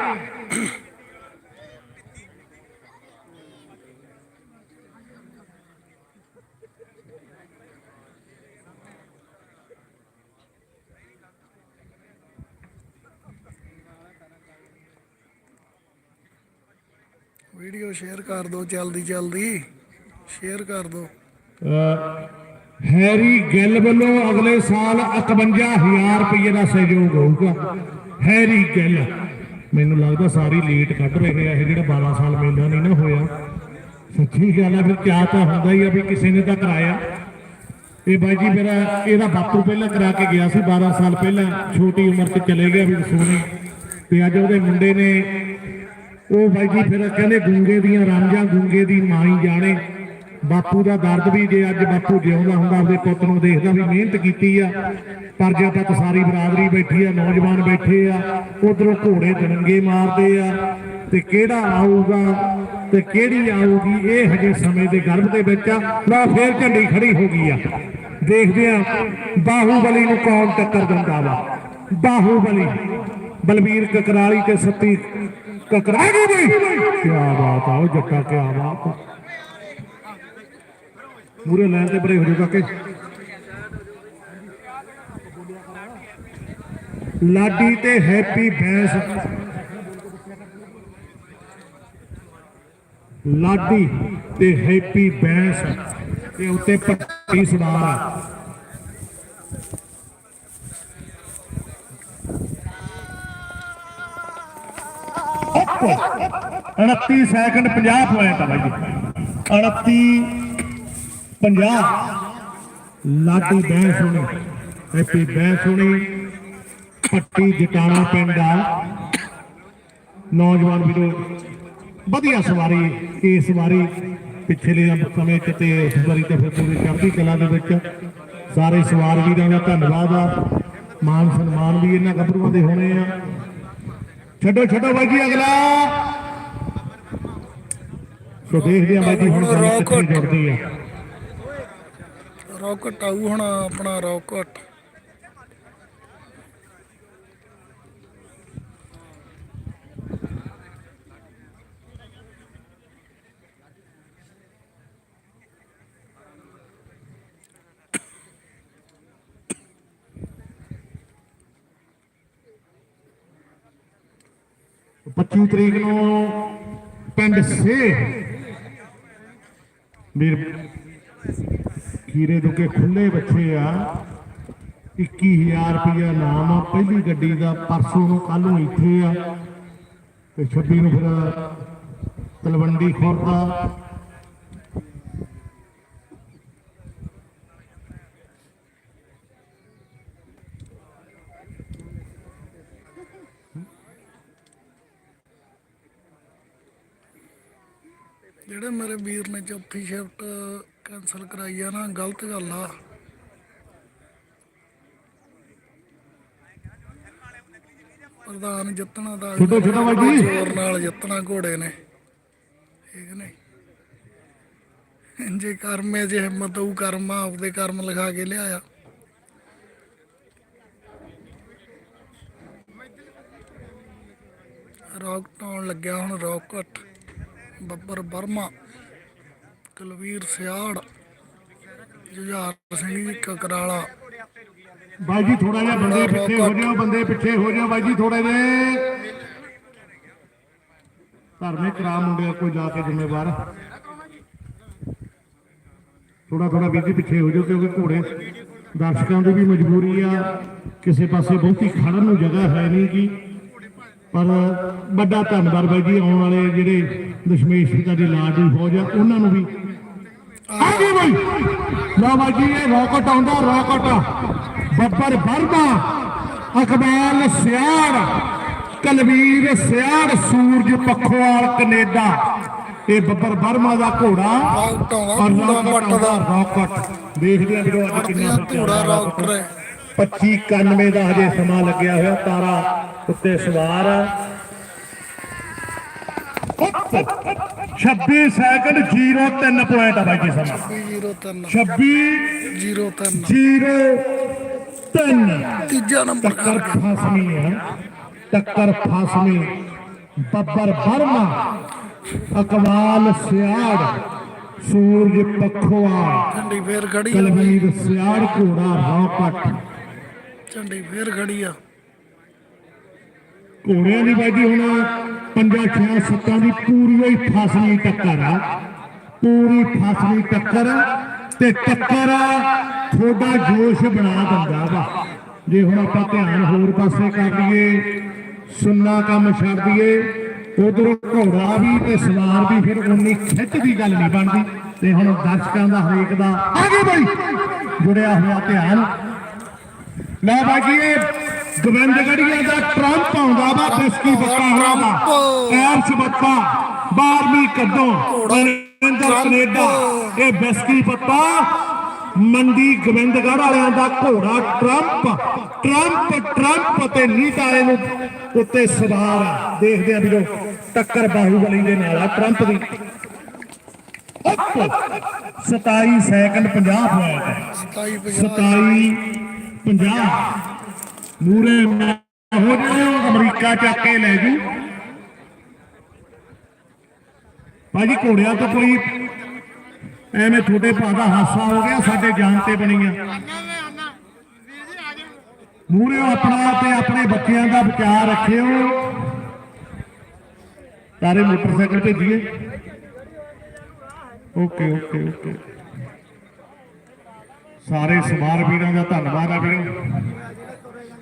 ਵੀਡੀਓ ਸ਼ੇਅਰ ਕਰ ਦਿਓ ਜਲਦੀ ਜਲਦੀ। ਸ਼ੇਅਰ ਕਰ ਦਿਓ। ਹੈਰੀ ਗਿੱਲ ਵੱਲੋਂ ਅਗਲੇ ਸਾਲ 51000 ਰੁਪਏ ਦਾ ਸਹਿਯੋਗ ਹੋਊਗਾ। ਹੈਰੀ ਗਿੱਲ, ਮੈਨੂੰ ਲੱਗਦਾ ਸਾਰੀ ਲੇਟ ਕੱਢ ਰਹੇ ਆ, ਇਹ ਜਿਹੜਾ 12 ਸਾਲ ਮੇਲਾ ਨਹੀਂ ਨਾ ਹੋਇਆ। ਸੱਚੀ ਗੱਲ ਆ, ਫਿਰ ਚਾਹ ਤਾਂ ਹੁੰਦਾ ਹੀ ਆ ਵੀ ਕਿਸੇ ਨੇ ਤਾਂ ਕਰਾਇਆ। ਇਹ ਬਾਈ ਜੀ, ਮੇਰਾ ਇਹਦਾ ਬਾਪੂ ਪਹਿਲਾਂ ਕਰਾ ਕੇ ਗਿਆ ਸੀ 12 ਸਾਲ ਪਹਿਲਾਂ, ਛੋਟੀ ਉਮਰ 'ਚ ਚਲੇ ਗਿਆ ਵੀ ਸੋਨੇ ਤੇ ਅੱਜ ਉਹਦੇ ਮੁੰਡੇ ਨੇ ਉਹ ਬਾਈ ਜੀ, ਫਿਰ ਕਹਿੰਦੇ ਗੂੰਗੇ ਦੀਆਂ ਰਾਂਝਾਂ, ਗੁੰਗੇ ਦੀ ਮਾਈ ਜਾਣੇ। ਬਾਪੂ ਦਾ ਦਰਦ ਵੀ ਜੇ ਅੱਜ ਬਾਪੂ ਜਿਉਂਦਾ ਹੁੰਦਾ ਆਪਦੇ ਪੁੱਤ ਨੂੰ ਦੇਖਦਾ ਵੀ ਮਿਹਨਤ ਕੀਤੀ ਆ। ਪਰ ਜੇ ਤੱਕ ਸਾਰੀ ਬਰਾਦਰੀ ਬੈਠੀ ਆ, ਨੌਜਵਾਨ ਬੈਠੇ ਆ, ਉਧਰੋਂ ਘੋੜੇ ਦਰੰਗੇ ਮਾਰਦੇ ਆ। ਤੇ ਕਿਹੜਾ ਆਊਗਾ, ਤੇ ਕਿਹੜੀ ਆਊਗੀ, ਇਹ ਹਜੇ ਸਮੇਂ ਦੇ ਗਰਭ ਦੇ ਵਿੱਚ ਆ। ਨਾ, ਫੇਰ ਝੰਡੀ ਖੜੀ ਹੋ ਗਈ ਆ। ਦੇਖਦੇ ਆ, ਬਾਹੂਬਲੀ ਨੂੰ ਕੌਣ ਟੱਕਰ ਦਿੰਦਾ ਵਾ? ਬਾਹੂਬਲੀ, ਬਲਬੀਰ ਕਕਰਾਲੀ ਤੇ ਸੱਤੀ ਕਕਰਾਲੀ ਦੀ ਕੀ ਬਾਤ ਆ ਉਹ ਜੱਟਾ ਕੀ ਬਾਤ ਮੂਰੇ ਲੈਣ ਤੇ ਬਰੇ ਹੋ ਜਾਊਗਾ ਕਿ ਲਾਡੀ ਤੇ ਹੈਪੀ ਬੈਂਸ। ਲਾਡੀ ਤੇ ਹੈਪੀ ਬੈਂਸ। ਤੇ ਉੱਤੇ ਪੱਟੀ ਸਵਾਰ 29 ਸੈਕਿੰਡ 50 ਪੁਆਇੰਟ ਆ ਬਾਈ ਜੀ। 29 50 ਲਾਡੀ ਬੈਂ ਸੁਣੀ। ਹੈਪੀ ਬੈਂ ਸੁਣੀ। ਪੱਟੀ ਜਟਾਣਾ ਪਿੰਡ ਆ। ਨੌਜਵਾਨ ਵੀਰੋ, ਵਧੀਆ ਸਵਾਰੀ ਇਸ ਵਾਰੀ ਪਿਛਲੇ ਸਮੇਂ ਚ ਤੇ ਇਸ ਵਾਰੀ ਤੇ ਫਿਰ ਪੂਰੀ ਚੜ੍ਹਦੀ ਕਲਾ ਦੇ ਵਿੱਚ। ਸਾਰੇ ਸਵਾਰ ਵੀਰਾਂ ਦਾ ਧੰਨਵਾਦ ਆ। ਮਾਨ ਸਨਮਾਨ ਵੀ ਇਹਨਾਂ ਗੱਭਰੂਆਂ ਦੇ ਹੋਣੇ ਆ। ਛੱਡੋ ਛੱਡੋ ਬਾਈ ਜੀ ਅਗਲਾ। ਸੋ ਦੇਖਦੇ ਆ ਬਾਈ ਜੀ ਹੁਣ ਕਿੱਥੇ ਜੁੜਦੀ ਆ। ਰੌਕਟ ਆਊ ਹੁਣ ਆਪਣਾ ਰੌਕਟ। ਪੱਚੀ ਤਰੀਕ ਨੂੰ ਪਿੰਡ ਸੇ। ਵੀਰ, ਖੀਰੇ ਦੁਕੇ ਖੁੱਲੇ ਬੱਚੇ ਆ। 21000 ਰੁਪਇਆ ਨਾਮ ਆ, ਪਹਿਲੀ ਗੱਡੀ ਦਾ, ਪਰਸੋਂ ਨੂੰ ਕੱਲ ਨੂੰ ਇੱਥੇ ਆ। ਤੇ 26 ਨੂੰ ਫਿਰ ਤਲਵੰਡੀ ਖੁਰਦਾ ਜਿਹੜੇ ਮੇਰੇ ਵੀਰ ਨੇ ਚੌਥੀ ਸ਼ਿਫਟ ਕੈਨਸਲ ਕਰਾਈ ਆ ਨਾ ਗਲਤ ਗੱਲ ਆ। ਪ੍ਰਧਾਨ ਜਿੱਤਣਾ ਦਾ ਛੋਟੋ ਛੋਟਾ ਬਾਈ ਜੀ। ਜ਼ੋਰ ਨਾਲ ਜਿੱਤਣਾ ਘੋੜੇ ਨੇ। ਠੀਕ ਨੇ ਜੇ ਕਰਮੇ ਜੇ ਹਿੰਮਤ ਉਹ ਕਰਮ ਆਪਦੇ ਕਰਮ ਲਿਖਾ ਕੇ ਲਿਆਇਆ। ਰੌਕਟ ਆਉਣ ਲੱਗਿਆ ਹੁਣ ਰੌਕਟ ਬੱਬਰ ਬਰਮਾ ਕੁਲਵੀਰ ਸਿਆੜ ਜੁਝਾਰ ਸਿੰਘ ਜੀ ਕਕਰਾਲਾ। ਬਾਈ ਜੀ ਥੋੜਾ ਜਿਹਾ ਬੰਦੇ ਪਿੱਛੇ ਹੋ ਜਾਓ ਬੰਦੇ ਪਿੱਛੇ ਹੋ ਜਾਓ ਬਾਈ ਜੀ ਥੋੜੇ ਦੇ ਧਰਮੇ ਕਰਾ ਮੁੰਡਿਆ ਕੋਈ ਜਾ ਕੇ ਜ਼ਿੰਮੇਵਾਰ। ਥੋੜਾ ਥੋੜਾ ਵੀਰ ਜੀ ਪਿੱਛੇ ਹੋ ਜਾਓ ਕਿਉਂਕਿ ਘੋੜੇ ਦਰਸ਼ਕਾਂ ਦੀ ਵੀ ਮਜਬੂਰੀ ਆ। ਕਿਸੇ ਪਾਸੇ ਬਹੁਤੀ ਖੜਨ ਨੂੰ ਜਗ੍ਹਾ ਹੈ ਨਹੀਂ ਗੀ। ਪਰ ਵੱਡਾ ਧੰਨਵਾਦ ਬਾਈ ਜੀ ਆਉਣ ਵਾਲੇ ਜਿਹੜੇ ਦਸ਼ਮੇਸ਼ ਪਿਤਾ ਦੀ ਲਾਡਲੀ ਫੌਜ ਆ ਉਹਨਾਂ ਨੂੰ ਵੀ। ਆ ਗਈ ਬਾਈ। ਲਓ ਬਾਈ ਜੀ ਇਹ ਰੌਕਟ ਆਉਂਦਾ ਰੌਕਟ। ਬੱਬਰ ਵਰਮਾ ਅਕਬਾਲ ਸਿਆੜ ਕਲਵੀਰ ਸਿਆੜ ਸੂਰਜ ਪੱਖੋਵਾਲ ਕੈਨੇਡਾ। ਇਹ ਬੱਬਰ ਵਰਮਾ ਦਾ ਘੋੜਾ ਔਰ ਰੌਕਟ ਦਾ ਰੌਕਟ ਦੇਖਦੇ ਆ ਵੀਰੋ ਅੱਜ ਕਿੰਨਾ ਧੂੜਾ ਰੌਕਟ ਰੌਕਟ ਹੈ। 2591 ਦਾ ਹਜੇ ਸਮਾਂ ਲੱਗਿਆ ਹੋਇਆ ਤਾਰਾ ਉੱਤੇ ਸਵਾਰ। ਆ 26 ਸੈਕਿੰਡ 03 ਪੁਆਇੰਟ ਆ ਬਾਈ ਜੀ ਸਮਾਂ 03 26 03 03 ਤੀਜਾ ਨੰਬਰ ਟੱਕਰ ਕਰ ਫਾਸਮੀ ਹੈ। ਟੱਕਰ ਫਾਸਮੀ ਬੱਬਰ ਵਰਮਾ ਅਕਵਾਲ ਸਿਆੜ ਸੂਰਜ ਪੱਖੋਆ ਝੰਡੀ ਫੇਰ ਖੜੀ ਕਲਵੀਰ ਸਿਆੜ ਘੋੜਾ ਰੌਕਟ ਝੰਡੀ ਫੇਰ ਖੜੀ ਆ। ਘੋੜਿਆਂ ਦੀ ਬਾਜੀ ਹੁਣ ਪੰਜਾਂ ਛੇ ਸੱਤਾਂ ਦੀ ਪੂਰੀ ਹੀ ਫਾਸਮੀ ਟੱਕਰ ਆ। ਪੂਰੀ ਫਾਸਮੀ ਟੱਕਰ ਤੇ ਟੱਕਰ ਥੋੜਾ ਜੋਸ਼ ਬਣਾ ਦਿੰਦਾ ਵਾ। ਜੇ ਹੁਣ ਆਪਾਂ ਧਿਆਨ ਹੋਰ ਪਾਸੇ ਕਰ ਲਈਏ, ਸੁੰਨਾ ਕੰਮ ਛੱਡ ਦਈਏ, ਉਧਰ ਘੋੜਾ ਵੀ ਤੇ ਸਵਾਰ ਵੀ ਫਿਰ ਉਨੀ ਖਿੱਚ ਦੀ ਗੱਲ ਨਹੀਂ ਬਣਦੀ। ਤੇ ਹੁਣ ਦਰਸ਼ਕਾਂ ਦਾ ਹਰੇਕ ਦਾ ਆਗੇ ਬਾਈ। ਜੁੜਿਆ ਹੋਇਆ ਧਿਆਨ। ਲੈ ਬਾਜੀ ਇਹ ਗੋਬਿੰਦਗੜੀਆਂ ਦਾ ਟਰੰਪ ਆਉਂਦਾ ਵਾ ਬਿਸਕੀ ਬੱਕਾ ਹੋਣਾ ਟਰੰਪ। ਐਰਸ ਬੱਕਾ 12ਵੀਂ ਕੱਦੋਂ ਨਰਿੰਦਰ ਕੈਨੇਡਾ ਇਹ ਬਿਸਕੀ ਪੱਤਾ। ਮੰਡੀ ਗੋਬਿੰਦਗੜ੍ਹ ਵਾਲਿਆਂ ਦਾ ਘੋੜਾ ਟਰੰਪ। ਟਰੰਪ ਟਰੰਪ ਤੇ ਨੀਟਾ ਇਹਨੂੰ ਉੱਤੇ ਸਵਾਰ। ਦੇਖਦੇ ਆ ਵੀਰੋ ਟੱਕਰ ਬਾਹੂਬਲੀ ਦੇ ਨਾਲ ਆ ਟਰੰਪ ਦੀ। ਉੱਪ 27 ਸੈਕਿੰਡ 50 ਪੁਆਇੰਟ 27 50 27 50 ਮੂਰੇ ਹੋ ਜਾਓ ਅਮਰੀਕਾ ਚੱਕ ਕੇ ਲੈ ਜੂ। ਭਾਜੀ, ਘੋੜਿਆਂ ਤੋਂ ਕੋਈ ਐਵੇਂ ਛੋਟੇ ਭਾ ਦਾ ਹਾਸਾ ਹੋ ਗਿਆ, ਸਾਡੇ ਜਾਨ ਤੇ ਬਣੀਆਂ ਮੂਰੇ ਆਪਣਾ ਤੇ ਆਪਣੇ ਬੱਚਿਆਂ ਦਾ ਵਿਚਾਰ ਰੱਖਿਓ। ਸਾਰੇ ਮੋਟਰਸਾਈਕਲ ਭੇਜੀਏ। Okay okay okay. ਸਾਰੇ ਸਵਾਰ ਵੀਰਾਂ ਦਾ ਧੰਨਵਾਦ ਆ ਵੀਰੋ।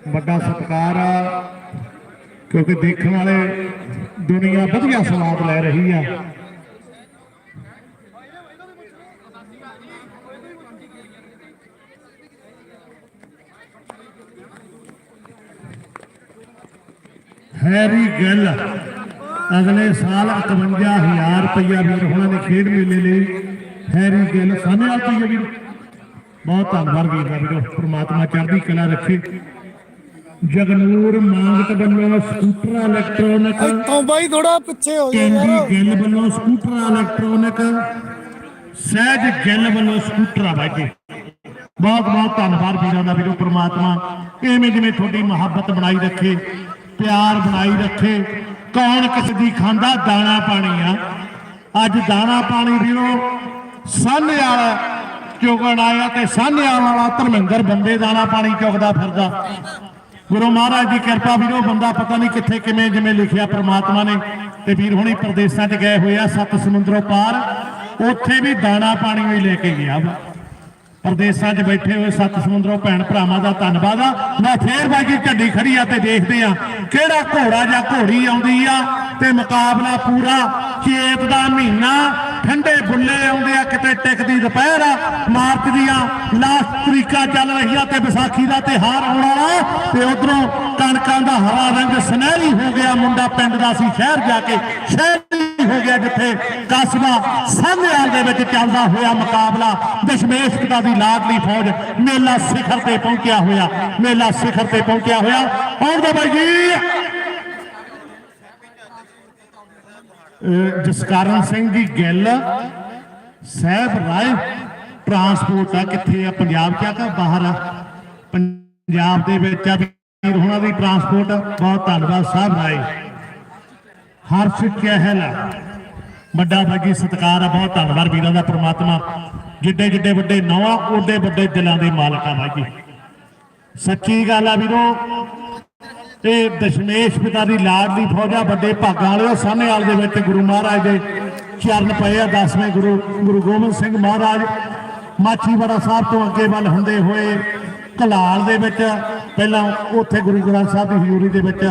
ਵੱਡਾ ਸਤਿਕਾਰ ਆ, ਕਿਉਂਕਿ ਦੇਖਣ ਵਾਲੇ ਦੁਨੀਆ ਵਧੀਆ ਸਵਾਦ ਲੈ ਰਹੀ ਆ। ਹੈਰੀ ਗਿੱਲ, ਅਗਲੇ ਸਾਲ 51000 ਰੁਪਇਆ ਵੀਰ ਹੁਣਾਂ ਨੇ ਖੇਡ ਮੇਲੇ ਲਈ। ਹੈਰੀ ਗਿੱਲ ਸਾਹਮਣੇ ਆ ਪਈ ਵੀਰ ਬਹੁਤ ਧੰਨਵਾਦ ਵੀਰ ਦਾ ਵੀਰੋ ਪ੍ਰਮਾਤਮਾ ਚੜ੍ਹਦੀ ਕਲਾ ਰੱਖੇ। ਜਗਨੂਰ ਮੰਗਟ ਵੱਲੋਂ ਸਕੂਟਰ ਇਲੈਕਟ੍ਰੋਨਿਕ ਇੱਥੋਂ ਬਾਈ ਥੋੜਾ ਪਿੱਛੇ ਹੋ ਜਾ ਯਾਰ। ਗਿੱਲ ਵੱਲੋਂ ਸਕੂਟਰ ਇਲੈਕਟ੍ਰੋਨਿਕ ਸਹਿਜ ਗਿੱਲ ਵੱਲੋਂ ਸਕੂਟਰ ਆ ਬਾਜੀ ਬਹੁਤ ਬਹੁਤ ਧੰਨਵਾਦ ਵੀਰਾਂ ਦਾ ਵੀਰੋ ਪ੍ਰਮਾਤਮਾ। ਐਵੇਂ ਜਿਵੇਂ ਤੁਹਾਡੀ ਮੁਹੱਬਤ ਬਣਾਈ ਰੱਖੇ ਪਿਆਰ ਬਣਾਈ ਰੱਖੇ। ਕੌਣ ਕਿਸ ਦੀ ਖਾਂਦਾ ਦਾਣਾ ਪਾਣੀ ਆ। ਅੱਜ ਦਾਣਾ ਪਾਣੀ ਵੀਰੋ ਸਾਹਨੇ ਵਾਲਾ ਚੁਗਣ ਆਇਆ ਤੇ ਸਾਹਨੇ ਵਾਲਾ ਧਰਮਿੰਦਰ ਬੰਦੇ ਦਾਣਾ ਪਾਣੀ ਚੁਗਦਾ ਫਿਰਦਾ। ਗੁਰੂ ਮਹਾਰਾਜ ਦੀ ਕਿਰਪਾ ਵੀਰੋ ਬੰਦਾ ਪਤਾ ਨਹੀਂ ਕਿੱਥੇ ਕਿਵੇਂ ਜਿਵੇਂ ਲਿਖਿਆ ਪ੍ਰਮਾਤਮਾ ਨੇ। ਤੇ ਵੀਰ ਹੁਣੀ ਪ੍ਰਦੇਸ਼ਾਂ 'ਚ ਗਏ ਹੋਏ ਆ, ਸੱਤ ਸਮੁੰਦਰੋਂ ਪਾਰ। ਉੱਥੇ ਵੀ ਦਾਣਾ ਪਾਣੀ ਵੀ ਲੈ ਕੇ ਗਿਆ ਵਾ। ਪ੍ਰਦੇਸ਼ਾਂ 'ਚ ਬੈਠੇ ਹੋਏ ਸੱਤ ਸਮੁੰਦਰੋਂ ਭੈਣ ਭਰਾਵਾਂ ਦਾ ਧੰਨਵਾਦ ਆ। ਮੈਂ ਫੇਰ ਬਾਜੀ ਝੰਡੀ ਖੜੀ ਆ ਤੇ ਦੇਖਦੇ ਆ, ਕਿਹੜਾ ਘੋੜਾ ਜਾਂ ਘੋੜੀ ਆਉਂਦੀ ਆ ਤੇ ਮੁਕਾਬਲਾ ਪੂਰਾ ਚੇਤ ਦਾ ਮਹੀਨਾ ਠੰਡੇ ਬੁੱਲੇ ਆਉਂਦੇ ਆ, ਕਿਤੇ ਟਿਕਦੀ ਦੁਪਹਿਰ ਆ, ਮਾਰਚ ਦੀਆਂ ਲਾਸਟ ਤਰੀਕਾ ਚੱਲ ਰਹੀ ਆ ਤੇ ਵਿਸਾਖੀ ਦਾ ਤਿਹਾਰ ਆਉਣ ਵਾਲਾ ਤੇ ਉਧਰੋਂ ਕਣਕਾਂ ਦਾ ਹਰਾ ਰੰਗ ਸੁਨਹਿਰੀ ਹੋ ਗਿਆ, ਮੁੰਡਾ ਪਿੰਡ ਦਾ ਸੀ ਸ਼ਹਿਰ ਜਾ ਕੇ, ਸ਼ਹਿਰੀ ਹੋ ਗਿਆ ਜਿੱਥੇ ਕਸਬਾ ਸਾਹਮਣੇ ਦੇ ਵਿੱਚ ਚੱਲਦਾ ਹੋਇਆ ਮੁਕਾਬਲਾ, ਦਸ਼ਮੇਸ਼ ਪਿਤਾ ਦੀ ਲਾਡਲੀ ਫੌਜ ਮੇਲਾ ਸਿਖਰ ਤੇ ਪਹੁੰਚਿਆ ਹੋਇਆ, ਮੇਲਾ ਸਿਖਰ ਤੇ ਪਹੁੰਚਿਆ ਹੋਇਆ। ਆਉਂਦੇ ਬਾਈ ਜੀ। ਜਸਕਾਰਨ ਸਿੰਘ ਜੀ ਗਿੱਲ, ਸਾਹਿਬ ਰਾਏ ਟਰਾਂਸਪੋਰਟ ਆ ਕਿੱਥੇ ਆ, ਪੰਜਾਬ ਚ ਆ ਕਿ ਬਾਹਰ ਆ? ਪੰਜਾਬ ਦੇ ਵਿੱਚ ਆ, ਵੀਰ ਹੁਣਾਂ ਦੀ ਟਰਾਂਸਪੋਰਟ ਬਹੁਤ ਧੰਨਵਾਦ ਸਾਹਿਬ ਰਾਏ। ਹਰਸ਼ ਚਹਿਲ ਵੱਡਾ ਭਾਗੀ ਸਤਕਾਰ ਆ, ਬਹੁਤ ਧੰਨਵਾਦ ਵੀਰਾਂ ਦਾ, ਪ੍ਰਮਾਤਮਾ। ਜਿੱਡੇ ਜਿੱਡੇ ਵੱਡੇ ਨਵਾਂ ਓਡੇ ਵੱਡੇ ਦਿਲਾਂ ਦੇ ਮਾਲਕ ਆ ਭਾਜੀ ਸੱਚੀ ਗੱਲ ਆ ਵੀਰੋ ਇਹ ਦਸ਼ਮੇਸ਼ ਪਿਤਾ ਦੀ ਲਾਡਲੀ ਫੌਜਾ ਵੱਡੇ ਭਾਗਾਂ ਵਾਲੇ ਸਾਹਨੇਵਾਲ ਦੇ ਵਿੱਚ ਗੁਰੂ ਮਹਾਰਾਜ ਦੇ ਚਰਨ ਪਏ ਆ। 10ਵੇਂ ਗੁਰੂ ਗੁਰੂ ਗੋਬਿੰਦ ਸਿੰਘ ਮਹਾਰਾਜ ਮਾਛੀਵਾੜਾ ਸਾਹਿਬ ਤੋਂ ਅੱਗੇ ਵੱਲ ਹੁੰਦੇ ਹੋਏ ਕਲਾਲ ਦੇ ਵਿੱਚ, ਪਹਿਲਾਂ ਉੱਥੇ ਗੁਰੂ ਗ੍ਰੰਥ ਸਾਹਿਬ ਦੀ ਹਜ਼ੂਰੀ ਦੇ ਵਿੱਚ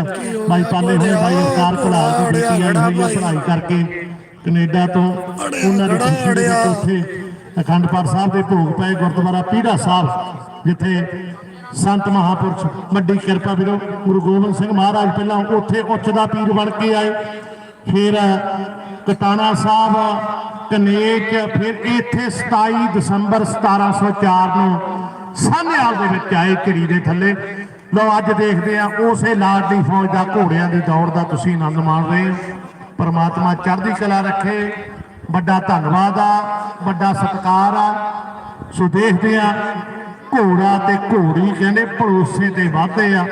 ਬਾਈ ਪਾਲੇ ਹੋਏ ਬਾਈ ਅਵਤਾਰ ਕਲਾਲ ਦੀ ਬੇਟੀ ਆਈ ਹੋਈ ਆ ਪੜ੍ਹਾਈ ਕਰਕੇ ਕੈਨੇਡਾ ਤੋਂ ਉਹਨਾਂ ਦੀ ਖੁਸ਼ੀ ਦੇ ਵਿੱਚ ਉੱਥੇ ਅਖੰਡ ਪਾਠ ਸਾਹਿਬ ਦੇ ਭੋਗ ਪਏ ਗੁਰਦੁਆਰਾ ਪੀੜਾ ਸਾਹਿਬ, ਜਿੱਥੇ ਸੰਤ ਮਹਾਪੁਰਸ਼, ਵੱਡੀ ਕਿਰਪਾ ਵੀਰੋ, ਗੁਰੂ ਗੋਬਿੰਦ ਸਿੰਘ ਮਹਾਰਾਜ ਪਹਿਲਾਂ ਉੱਥੇ ਉੱਚ ਦਾ ਪੀਰ ਬਣ ਕੇ ਆਏ। ਫਿਰ, ਕਟਾਣਾ ਸਾਹਿਬ ਕਨੇਚ ਫਿਰ ਇੱਥੇ 27 ਦਸੰਬਰ 1704 ਨੂੰ ਸਾਹਨੇਵਾਲ ਦੇ ਵਿੱਚ ਆਏ ਝਿੜੀ ਦੇ ਥੱਲੇ। ਲਓ, ਅੱਜ ਦੇਖਦੇ ਆ ਉਸੇ ਲਾਡਲੀ ਫੌਜ ਦਾ ਘੋੜਿਆਂ ਦੀ ਦੌੜ ਦਾ ਤੁਸੀਂ ਆਨੰਦ ਮਾਣ ਰਹੇ ਹੋ। ਪਰਮਾਤਮਾ ਚੜ੍ਹਦੀ ਕਲਾ ਰੱਖੇ। ਵੱਡਾ ਧੰਨਵਾਦ ਆ, ਵੱਡਾ ਸਤਿਕਾਰ ਆ। ਸੋ ਦੇਖਦੇ ਆ ਘੋੜਾ ਤੇ ਘੋੜੀ ਕਹਿੰਦੇ ਭਰੋਸੇ ਤੇ ਵਾਧੇ ਆ।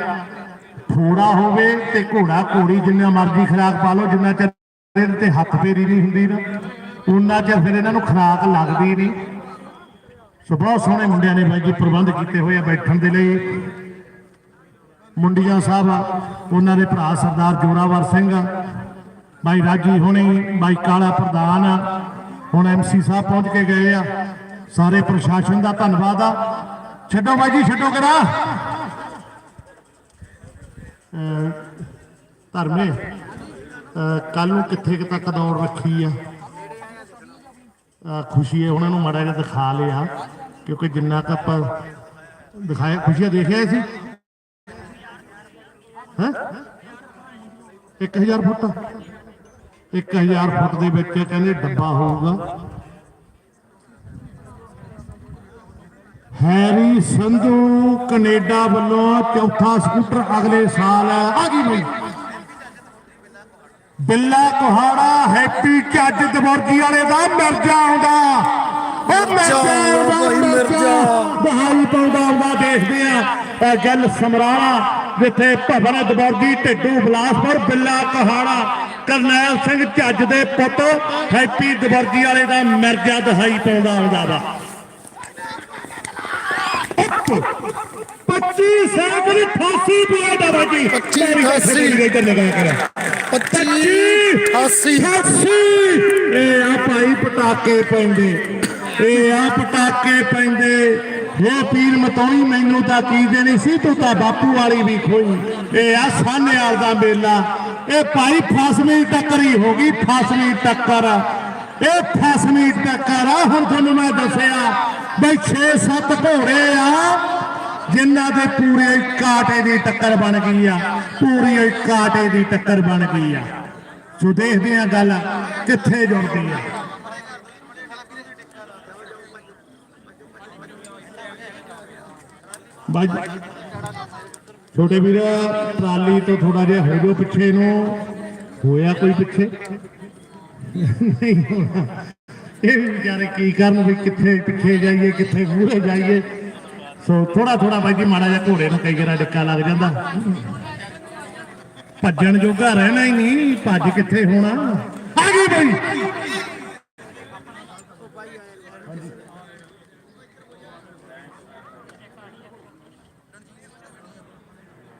ਥੋੜਾ ਹੋਵੇ ਤੇ ਘੋੜਾ ਘੋੜੀ ਜਿੰਨਾ ਮਰਜ਼ੀ ਖਰਾਕ ਪਾ ਲਓ ਜਿੰਨਾ ਚਿਰ ਇਹਦੇ ਤੇ ਹੱਥ ਫੇਰੀ ਨਹੀਂ ਹੁੰਦੀ ਨਾ ਉਹਨਾਂ ਚਿਰ ਫਿਰ ਇਹਨਾਂ ਨੂੰ ਖਰਾਕ ਲੱਗਦੀ ਨਹੀਂ। ਸੋ ਬਹੁਤ ਸੋਹਣੇ ਮੁੰਡਿਆਂ ਨੇ ਬਾਈ ਜੀ ਪ੍ਰਬੰਧ ਕੀਤੇ ਹੋਏ ਆ ਬੈਠਣ ਦੇ ਲਈ। ਮੁੰਡੀਆਂ ਸਾਹਿਬ ਆ, ਉਹਨਾਂ ਦੇ ਭਰਾ ਸਰਦਾਰ ਜੋਰਾਵਰ ਸਿੰਘ ਆ, ਬਾਈ ਰਾਜੀ ਹੋਣੀ ਬਾਈ ਕਾਲਾ ਪ੍ਰਧਾਨ ਆ, ਹੁਣ ਐਮਸੀ ਸਾਹਿਬ ਪਹੁੰਚ ਕੇ ਗਏ ਆ। ਸਾਰੇ ਪ੍ਰਸ਼ਾਸਨ ਦਾ ਧੰਨਵਾਦ ਆ। ਛੱਡੋ ਬਾਈ ਜੀ, ਛੱਡੋ ਕਰਾ। ਧਰਮੇ ਕੱਲ ਨੂੰ ਕਿੱਥੇ ਕੁ ਤੱਕ ਦੌੜ ਰੱਖੀ ਆ? ਖੁਸ਼ੀ ਹੈ, ਉਹਨਾਂ ਨੂੰ ਮਾੜਾ ਜਿਹਾ ਦਿਖਾ ਲਿਆ, ਕਿਉਂਕਿ ਜਿੰਨਾ ਕ ਆਪਾਂ ਦਿਖਾਇਆ ਖੁਸ਼ੀਆਂ ਦੇਖਿਆ ਸੀ। ਹੈ? 1000 ਫੁੱਟ 1000 ਫੁੱਟ ਦੇ ਵਿੱਚ ਕਹਿੰਦੇ ਡੱਬਾ ਹੋਊਗਾ। ਹੈਰੀ ਸੰਧੂ ਕੈਨੇਡਾ ਵੱਲੋਂ ਚੌਥਾ ਸਕੂਟਰ ਅਗਲੇ ਸਾਲ ਆ ਗਈ ਬਈ। ਬਿੱਲਾ ਕੁਹਾੜਾ ਹੈਪੀ ਚੱਜ ਦਵਰਜੀ ਵਾਲੇ ਦਾ ਮਿਰਜ਼ਾ ਆਉਂਦਾ। ਉਹ ਮਿਰਜ਼ਾ ਆਉਂਦਾ ਮਿਰਜ਼ਾ। ਬਹਾਈ ਪਾਉਂਦਾ ਆਉਂਦਾ ਦੇਖਦੇ ਆ। ਇਹ ਗੱਲ ਸਮਰਾਲਾ ਜਿੱਥੇ ਭਵਨ ਦਵਰਜੀ ਢਿੱਡੂ ਬਲਾਸਪੁਰ ਬਿੱਲਾ ਕੁਹਾੜਾ ਕਰਨੈਲ ਸਿੰਘ ਚੱਜ ਦੇ ਪੁੱਤ ਹੈਪੀ ਦਵਰਜੀ ਵਾਲੇ ਦਾ ਮਿਰਜ਼ਾ ਦਹਾਈ ਪਾਉਂਦਾ ਆਉਂਦਾ ਵਾ। 25 ਸੈਕਿੰਡ 88 ਰੁਪਏ ਦਾ ਬਾਜੀ 25, 88 ਇੱਧਰ ਲਗਾ ਕਰ। 25 88 88 ਇਹ ਆ ਭਾਈ ਪਟਾਕੇ ਪੈਂਦੇ। ਇਹ ਆ ਪਟਾਕੇ ਪੈਂਦੇ। ਇਹ ਪੀਰ ਮਤੌਣੀ ਮੈਨੂੰ ਤਾਂ ਕੀ ਦੇਣੀ ਸੀ ਤੂੰ ਤਾਂ ਬਾਪੂ ਵਾਲੀ ਵੀ ਖੋਈ। ਇਹ ਆ ਸਾਹਨੇਵਾਲ ਦਾ ਮੇਲਾ। ਇਹ ਭਾਈ ਫਸਵੀਂ ਟੱਕਰੀ ਹੋ ਗਈ ਫਸਵੀਂ ਟੱਕਰ। ਇਹ ਫਸਵੀਂ ਟੱਕਰ ਆ ਹੁਣ ਤੁਹਾਨੂੰ ਮੈਂ ਦੱਸਿਆ ਬਈ 6-7 ਘੋੜੇ ਆ, ਜਿਨ੍ਹਾਂ ਦੇ ਪੂਰੇ ਕਾਟੇ ਦੀ ਟੱਕਰ ਬਣ ਗਈ ਆ, ਪੂਰੀ ਕਾਟੇ ਦੀ ਟੱਕਰ ਬਣ ਗਈ ਆ। ਸੋ ਦੇਖਦੇ ਆ ਗੱਲ ਕਿੱਥੇ ਜੁੜਦੀ ਆ। ਬਾਈ, ਛੋਟੇ ਵੀਰ, ਟਰਾਲੀ ਤੋਂ ਥੋੜਾ ਜਿਹਾ ਹੋ ਜਾਓ ਪਿੱਛੇ ਨੂੰ। ਹੋਇਆ ਕੋਈ ਪਿੱਛੇ? ਨਹੀਂ ਹੋਣਾ। ਇਹ ਵਿਚਾਰੇ ਕੀ ਕਰਨ ਵੀ ਕਿੱਥੇ ਪਿੱਛੇ ਜਾਈਏ, ਕਿੱਥੇ ਮੂਹਰੇ ਜਾਈਏ। ਸੋ ਥੋੜਾ ਥੋੜਾ ਬਾਈ ਜੀ ਮਾੜਾ ਜਿਹਾ ਘੋੜੇ ਨੂੰ ਕਈ ਵਾਰ ਡਿੱਕਾ ਲੱਗ ਜਾਂਦਾ। ਭੱਜਣ ਜੋਗਾ ਰਹਿਣਾ ਹੀ ਨਹੀਂ, ਭੱਜ ਕਿੱਥੇ ਹੋਣਾ। ਆ ਗਈ ਬਈ।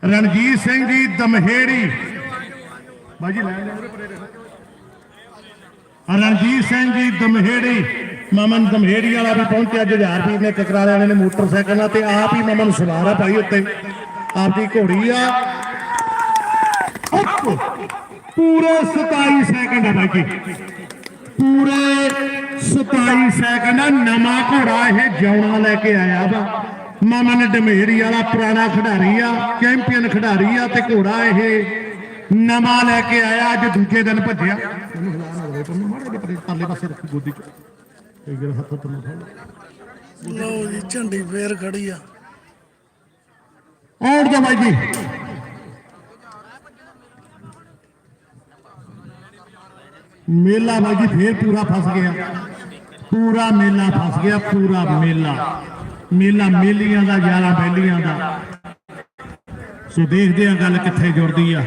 ਰਣਜੀਤ ਸਿੰਘ ਜੀ ਦਮਹੇੜੀ ਬਾਜੀ ਲੈ ਲੈ ਰਣਜੀਤ ਸਿੰਘ ਜੀ ਦਮਹੇੜੀ, ਮਮਨ ਦਮਹੇੜੀ ਵਾਲਾ ਵੀ ਪਹੁੰਚਿਆ, ਜੁਝਾਰ ਵੀਰ ਨੇ ਕਕਰਾਲੇ ਵਾਲੇ ਨੇ ਮੋਟਰਸਾਈਕਲ ਤੇ, ਆਪ ਹੀ ਮਮਨ ਸਵਾਰ ਆ ਭਾਈ ਉੱਤੇ। ਆਪਦੀ ਘੋੜੀ ਆ। ਪੂਰੇ 27 ਸੈਕਿੰਡ ਆ ਬਾਈ ਪੂਰੇ 27 ਸੈਕਿੰਡ ਆ, ਨਵਾਂ ਘੋੜਾ ਇਹ ਜਿਉਣਾ ਲੈ ਕੇ ਆਇਆ ਵਾ। ਮਮਨ ਡਮੇੜੀ ਵਾਲਾ ਪੁਰਾਣਾ ਖਿਡਾਰੀ ਆ, ਚੈਂਪੀਅਨ ਖਿਡਾਰੀ ਆ ਤੇ ਘੋੜਾ ਇਹ ਨਵਾਂ ਲੈ ਕੇ ਆਇਆ, ਅੱਜ ਦੂਜੇ ਦਿਨ ਭੱਜਿਆ। ਪਰਲੇ ਪਾਸੇ ਰੱਖੀ ਗੋਦੀ ਚ। ਇਹ ਜਿਹੜਾ ਹੱਥ ਤੋਂ ਫੜ ਲੈ। ਲਓ ਜੀ ਝੰਡੀ ਫੇਰ ਖੜੀ ਆ। ਆਉਟ ਦਾ ਬਾਈ ਜੀ। ਮੇਲਾ ਬਾਈ ਜੀ ਫੇਰ ਪੂਰਾ ਫਸ ਗਿਆ। ਪੂਰਾ ਮੇਲਾ ਫਸ ਗਿਆ ਪੂਰਾ ਮੇਲਾ। ਮੇਲਾ ਮੇਲੀਆਂ ਦਾ ਯਾਰਾਂ ਬੈਲੀਆਂ ਦਾ। ਸੋ ਦੇਖਦੇ ਆ ਗੱਲ ਕਿੱਥੇ ਜੁੜਦੀ ਆ।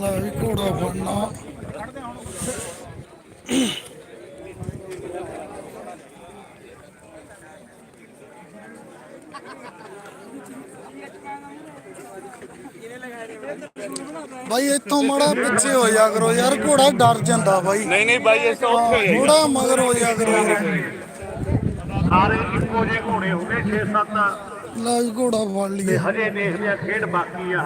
ਲੈ ਵੀ ਘੋੜਾ ਫੜਨਾ ਬਾਈ ਇੱਥੋਂ ਮੜਾ ਪਿੱਛੇ ਹੋ ਜਾ ਕਰੋ ਯਾਰ ਘੋੜਾ ਡਰ ਜਾਂਦਾ ਬਾਈ। ਨਹੀਂ ਨਹੀਂ ਬਾਈ ਇਸ ਤੋਂ ਉੱਥੇ ਹੀ ਥੋੜਾ ਮਗਰ ਹੋ ਜਾ ਕਰੋ। ਸਾਰੇ ਇੱਕੋ ਜਿਹੇ ਘੋੜੇ ਹੋ ਗਏ 6-7 ਲੈ ਵੀ ਘੋੜਾ ਫੜ ਲਈਏ। ਹਜੇ ਦੇਖਦੇ ਆ ਖੇਡ ਬਾਕੀ ਆ।